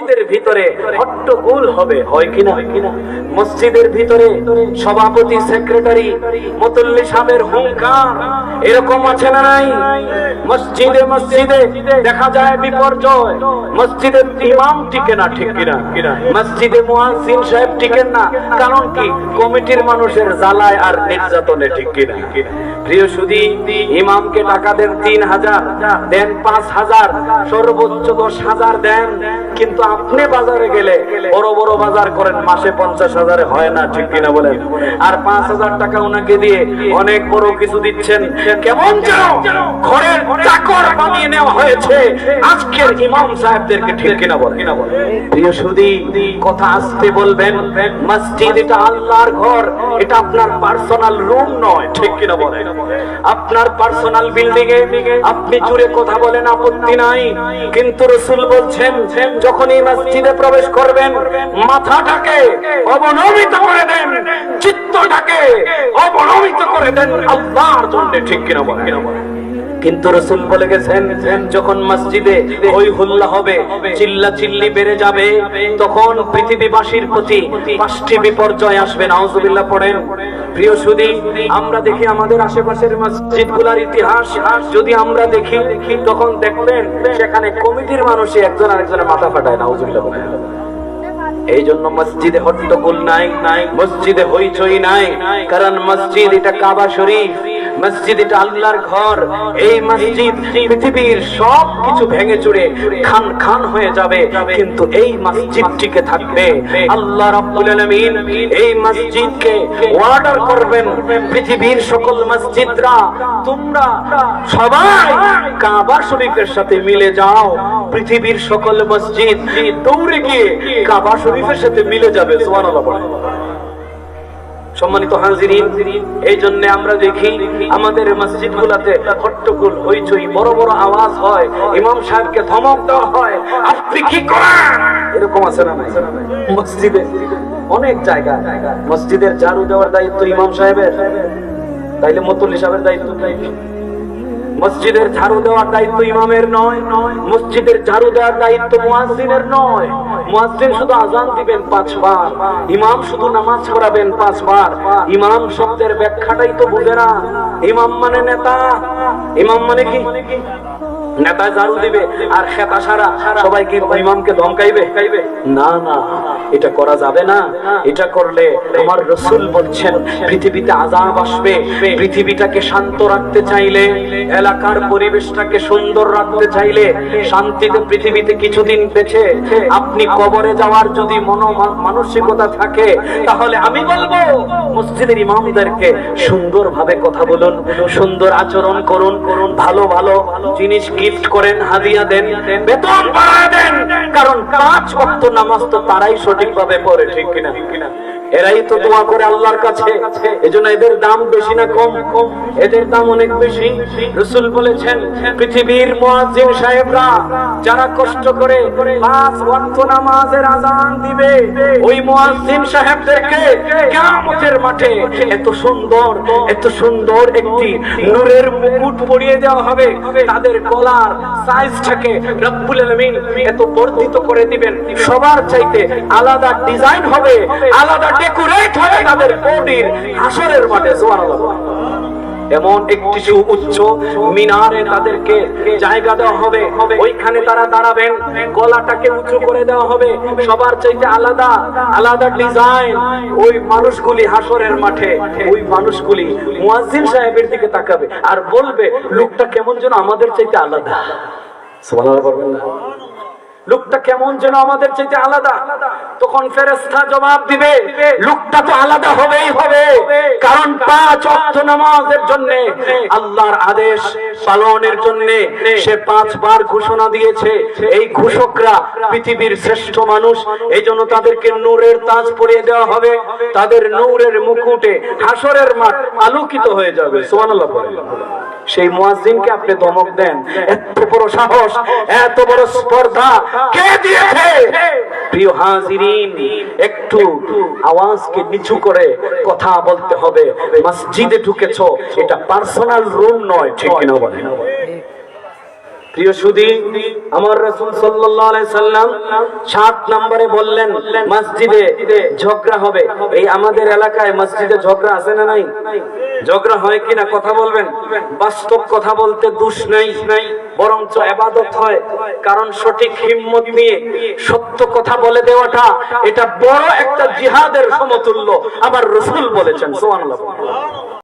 মসজিদের ভিতরে হট্টগোল হবে, হয় কিনা? মসজিদের ভিতরে সভাপতি, সেক্রেটারি, মতুল্লি সাহেবের হুঙ্কার, এরকম আছে না নাই? মসজিদে মসজিদে দেখা যায় বিপর্যয়। মসজিদের ইমাম টিকে না, ঠিক কিনা? মসজিদে মুয়াজ্জিন সাহেব টিকেন না। কারণ কি? কমিটির মানুষের জ্বালায় আর নির্যাতনে, ঠিক কিনা? প্রিয় ইমামকে টাকা দেন তিন হাজার, দেন পাঁচ হাজার, সর্বোচ্চ দশ হাজার দেন। কিন্তু আপনি বাজারে গেলে বড় বড় বাজার করেন, মাসে পঞ্চাশ হাজারে হয় না, ঠিক কিনা বলেন? আর পাঁচ হাজার টাকা ওনাকে দিয়ে অনেক বড় কিছু দিচ্ছেন। কেমন চাকর বানিয়ে নেওয়া হয়েছে। আজকের ইমাম সাহেবদেরকে ঠিক কিনা বলেন। প্রিয় সুদী, কথা আসতে বলবেন, মসজিদ এটা আল্লাহর ঘর, এটা আপনার পার্সোনাল রুম নয়, ঠিক কিনা বলেন। আপনার পার্সোনাল বিল্ডিং এ আপনি জুড়ে কথা বলেন, আপত্তি নাই। কিন্তু রসুল বলছেন, যখন এই মসজিদে প্রবেশ করবেন, মাথাটাকে অবনমিত করে দেন, চিত্তটাকে অবনমিত করে দেন, আল্লাহর জন্য, ঠিক কিনা বলেন। কিন্তু রসুল বলে গেছেন, যখন মসজিদে হই হুল্লা হবে, চিল্লা চিল্লি বেড়ে যাবে, তখন পৃথিবীবাসীর প্রতি পাঁচটি বিপর্যয় আসবে। নাউজুবিল্লাহ পড়েন, প্রিয় সুদী, আমরা দেখি আমাদের আশেপাশের মসজিদগুলার ইতিহাস। যদি আমরা দেখি, তখন দেখবেন সেখানে কমিটির মানুষই একজন আরেকজনের মাথা ফাটায়। নাউজুবিল্লাহ এই জন্য মসজিদে হট্টগোল নাই নাই, মসজিদে হইচই নাই। কারণ মসজিদ এটা কাবা শরীফ। মসজিদ এটা ঘর। এই মসজিদ পৃথিবীর সব কিছু ভেঙে খান খান হয়ে যাবে। কিন্তু এই মসজিদটিকে থাকবে আল্লাহ রাব্বুল আলামিন। এই মসজিদকে অর্ডার করবেন পৃথিবীর সকল মসজিদরা। তোমরা সবাই কাবা শরীফের সাথে মিলে যাও। পৃথিবীর সকল মসজিদ দৌড়ে গিয়ে কাবা শরীফের সাথে মিলে যাবে। সুবহানাল্লাহ সম্মানিত হাজিরিন এই জন্য আমরা দেখি আমাদের মসজিদ গুলাতে হট্টগোল হইচই, বড় বড় আওয়াজ হয়। ইমাম সাহেবকে ধমক দেওয়া হয়, আপনি কি করেন? এরকম আছে না মসজিদে অনেক জায়গা মসজিদের ঝাড়ু দেওয়ার দায়িত্ব ইমাম সাহেবের। তাইলে মতুল্লি সাহেবের দায়িত্ব? মসজিদের ঝাড়ু দেওয়ার দায়িত্ব ইমামের নয়, মসজিদের ঝাড়ু দেওয়ার দায়িত্ব মুয়াজ্জিনের নয়। মুয়াজ্জিন শুধু আজান দিবেন পাঁচবার, ইমাম শুধু নামাজ পড়াবেন পাঁচবার। ইমাম শব্দের ব্যাখ্যাটাই তো বুঝে না। ইমাম মানে নেতা, ইমাম মানে কি? নেতা ঝাড়ু দিবে আর খেতা সারা সবাইকে ইমামকে ধমকাইবে। না না, এটা করা যাবে না। এটা করলে আমার রসুল বলছেন, পৃথিবীতে আজাব আসবে। পৃথিবীটাকে শান্ত রাখতে চাইলে, এলাকার পরিবেশটাকে সুন্দর রাখতে চাইলে শান্তিতে পৃথিবীতে কিছুদিন বেঁচে আপনি কবরে যাওয়ার যদি মন মানসিকতা থাকে, তাহলে আমি বলব, মসজিদের ইমামদেরকে সুন্দর ভাবে কথা বলুন, সুন্দর আচরণ করুন করুন, ভালো ভালো জিনিস গিফট করেন, হাদিয়া দেন, বেতন বাড়ায় দেন। কারণ পাঁচ ওয়াক্ত নামাজ তো তারাই সঠিকভাবে পড়ে, ঠিক কিনা? এরাই তো দোয়া করে আল্লাহর কাছে। এজন্য এদের দাম বেশি না কম কম। এদের দাম অনেক বেশি। রসুল বলেছেন, পৃথিবীর মুয়াজ্জিন সাহেবরা যারা কষ্ট করে পাঁচ ওয়াক্ত নামাজের দিবে, ওই মুয়াজ্জিন সাহেবদেরকে কিয়ামতের মাঠে এত সুন্দর এত সুন্দর একটি নূরের মুকুট পরিয়ে দেওয়া হবে। তাদের গলার সাইজটাকে রব্বুল আলামিন এত বর্ধিত করে দিবেন। সবার চাইতে আলাদা ডিজাইন হবে, আলাদা ডেকোরেট হবে তাদের বডির হাসরের মাঠে, সুবহানাল্লাহ। এমন একটি উচ্চ মিনারে তাদেরকে জায়গা দেওয়া হবে। ওইখানে তারা দাঁড়াবেন। গলাটাকে উঁচু করে দেওয়া হবে। সবার চাইতে আলাদা আলাদা ডিজাইন ওই মানুষগুলি হাসরের মাঠে। ওই মানুষগুলি মুয়াজ্জিন সাহেবের দিকে তাকাবে আর বলবে, লোকটা কেমন যেন আমাদের চাইতে আলাদা। সুবহানাল্লাহ বলবেন না। লোকটা কেমন যেন আমাদের চাইতে আলাদা। তখন ফেরেস্তা জবাব দিবে, লোকটা তো আলাদা হবেই হবে। কারণ পাঁচ অর্থ নামাজের জন্য আল্লাহর আদেশ পালনের জন্য সে পাঁচবার ঘোষণা দিয়েছে। এই ঘোষকরা পৃথিবীর শ্রেষ্ঠ মানুষ। এই জন্য তাদেরকে নূরের তাজ পরিয়ে দেওয়া হবে। তাদের নূরের মুকুটে হাসরের মাঠ আলোকিত হয়ে যাবে। সুবহানাল্লাহ বলেন। সেই মুয়াজ্জিনকে আপনি ধমক দেন। এত বড় সাহস, এত বড় স্পর্ধা কে দিয়েছে? প্রিয় হাজিরিন, একটু আওয়াজকে নিচু করে কথা বলতে হবে। মসজিদে ঢুকেছো, এটা পার্সোনাল রুম নয়, ঠিক কিনা বলেন? প্রিয় সুদী, আমার রসুল সাল্লাম সাত নম্বরে বললেন, মসজিদে ঝগড়া হবে। এই আমাদের এলাকায় মসজিদে ঝগড়া আছে না নাই? ঝগড়া হয় কিনা কথা বলবেন? বাস্তব কথা বলতে দুষ নাই, বরঞ্চ এবাদত হয়। কারণ সঠিক হিম্মত নিয়ে সত্য কথা বলে দেওয়াটা, এটা বড় একটা জিহাদের সমতুল্য। আবার রসুল বলেছেন সোয়ান